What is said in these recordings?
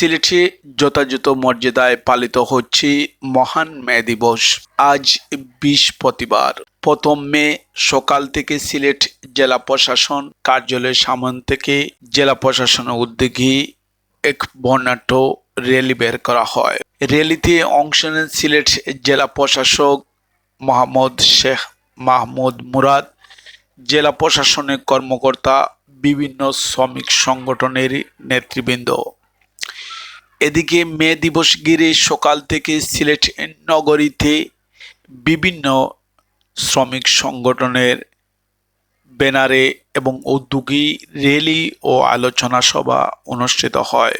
সিলেটে যথাযথ মর্যাদায় পালিত হচ্ছে মহান মে দিবস। আজ বৃহস্পতিবার, প্রথম মে, সকাল থেকে সিলেট জেলা প্রশাসন কার্যালয়ের সামন থেকে জেলা প্রশাসনের উদ্যোগে এক বর্ণাঢ্য র্যালি বের করা হয়। র্যালিতে অংশ নেন সিলেট জেলা প্রশাসক মোহাম্মদ শেখ মাহমুদ মুরাদ, জেলা প্রশাসনের কর্মকর্তা, বিভিন্ন শ্রমিক সংগঠনের নেতৃবৃন্দ। এদিকে মে দিবস ঘিরে সকাল থেকে সিলেট নগরীতে বিভিন্ন শ্রমিক সংগঠনের ব্যানারে এবং উদ্যোগী র্যালি ও আলোচনা সভা অনুষ্ঠিত হয়।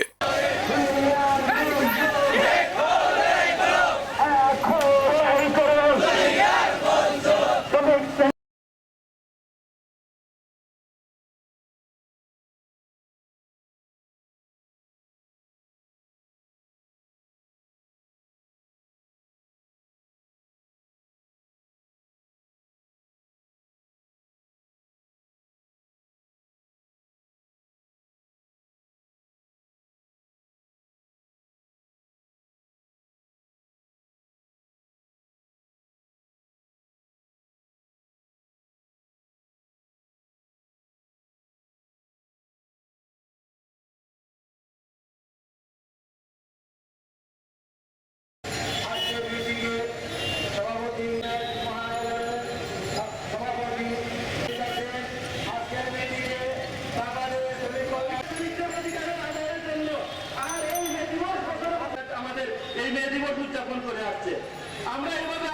আমরা এভাবে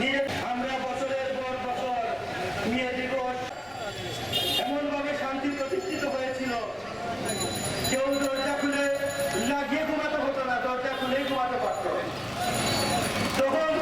নিয়ে আমরা বছরের পর বছর মে দিবস এমনভাবে শান্তি প্রতিষ্ঠিত হয়েছিল। কেউ দরজা খুলে লাগিয়ে ঘুমাতে হতো না, দরজা খুলেই ঘুমাতে পারতো। তখন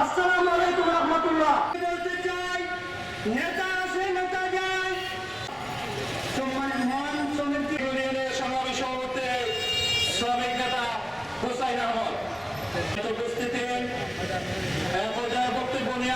আসসালামু নেতা নেতা যায়। সম্মানিত মহান শ্রমিক ইউনিয়নের সমাবেশ সভাপতি বক্তব্য নিয়ে